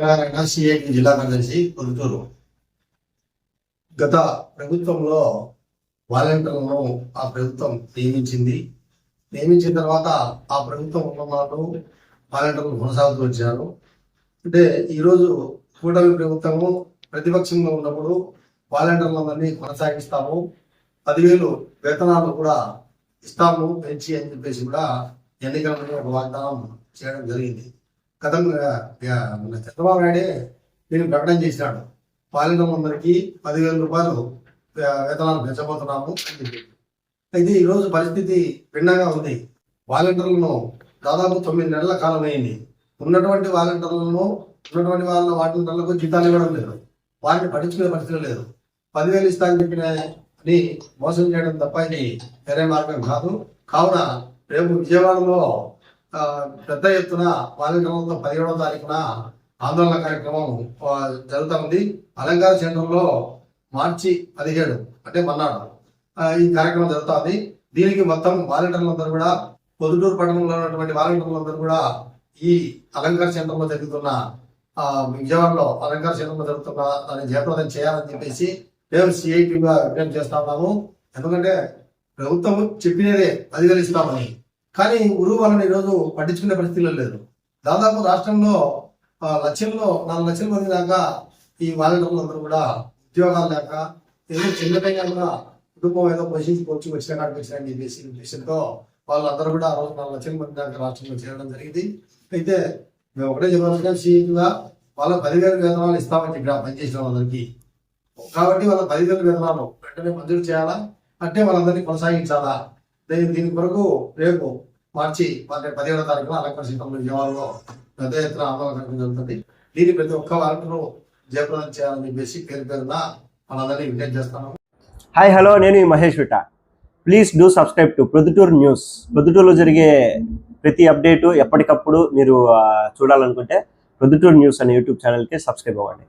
Telangana CIT జిల్లా కార్యదర్శి పొద్దుటూరు. గత ప్రభుత్వంలో వాలంటీర్లను ఆ ప్రభుత్వం నియమించింది. నియమించిన తర్వాత ఆ ప్రభుత్వం ఉన్న వాళ్ళు వాలంటీర్లు కొనసాగుతూ వచ్చారు. అంటే ఈరోజు కూటమి ప్రభుత్వము ప్రతిపక్షంలో ఉన్నప్పుడు వాలంటీర్లందరినీ కొనసాగిస్తాము. పదివేలు వేతనాలు కూడా ఇస్తాము పెంచి అని చెప్పేసి కూడా ఎన్నికల ముందు ఒక వాగ్దానం చేయడం జరిగింది. గతంగా మన చంద్రబాబు నాయుడే దీన్ని ప్రకటన చేసినాడు పాలనందరికీ పదివేల రూపాయలు వేతనాలు పెంచబోతున్నాము అని అయితే పరిస్థితి భిన్నంగా ఉంది. వాలంటీర్లను దాదాపు తొమ్మిది నెలల కాలం అయింది. ఉన్నటువంటి వాలంటీర్లను ఉన్నటువంటి వాళ్ళ వాలంటీర్లకు జీతాలు ఇవ్వడం లేదు. వారిని పట్టించుకునే పరిస్థితి లేదు. పదివేలు ఇస్తానని చెప్పిన అని మోసం చేయడం తప్ప ఇది వేరే మార్గం కాదు. కావున రేపు విజయవాడలో పెద్ద ఎత్తున వాలంటీర్లతో పదిహేడవ తారీఖున ఆందోళన కార్యక్రమం జరుగుతూ ఉంది. అలంకార సెంటర్లో మార్చి పదిహేడు అంటే మన్నాడు ఈ కార్యక్రమం జరుగుతుంది దీనికి మొత్తం వాలంటీర్లందరూ కూడా పొద్దుటూరు పట్టణంలో ఉన్నటువంటి వాలంటీర్లందరూ కూడా ఈ అలంకార సెంటర్లో జరుగుతున్న విజయవాడలో అలంకార సెంటర్లో జరుగుతున్న దాన్ని జయప్రదం చేయాలని చెప్పేసి మేము సిఐటిగా విజ్ఞప్తి చేస్తా ఉన్నాము. ఎందుకంటే ప్రభుత్వం చెప్పినదే పదివేలు కానీ ఉరువు వాళ్ళని ఈరోజు పట్టించుకునే పరిస్థితిలో లేదు. దాదాపు రాష్ట్రంలో ఆ, లక్షల్లో నాలుగు లక్షల మంది దాకా ఈ వాలంటీర్లు అందరూ కూడా ఉద్యోగాలు లేక ఏదో చిన్నగా కూడా కుటుంబం ఏదో పోషించుకోవచ్చు వచ్చిన కాడికి వచ్చిన చెప్పేసి ఉద్దేశంతో వాళ్ళందరూ కూడా ఆ రోజు నాలుగు లక్షల మంది దాకా రాష్ట్రంలో చేరడం జరిగింది. అయితే మేము ఒకటే చెప్పాలంటే సీఎంగా వాళ్ళ పదివేల వేతనాలు ఇస్తామని చెప్పి పనిచేసిన వాళ్ళందరికీ. కాబట్టి వాళ్ళ పదివేల వేతనాలు వెంటనే మంజూరు చేయాలా? అంటే వాళ్ళందరినీ కొనసాగించాలా? దీని కొరకు రేపు మార్చి అంటే పదిహేడో తారీఖున అలంకార శిల్పంలో విజయవాడలో పెద్ద ఎత్తున ఆందోళన జరుగుతుంది. దీన్ని ప్రతి ఒక్క వారంలో జయప్రదం చేయాలని చెప్పేసి పేరు పేరున మనందరినీ విజ్ఞప్తి చేస్తాను హాయ్ హలో నేను ఈ Mahesh విట. Please do subscribe to Proddatur news ప్రొద్దుటూరులో జరిగే ప్రతి అప్డేటు ఎప్పటికప్పుడు మీరు చూడాలనుకుంటే ప్రొద్దుటూరు న్యూస్ అనే యూట్యూబ్ ఛానల్కి సబ్స్క్రైబ్ అవ్వండి.